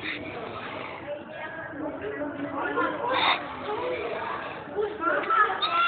Oh, my God.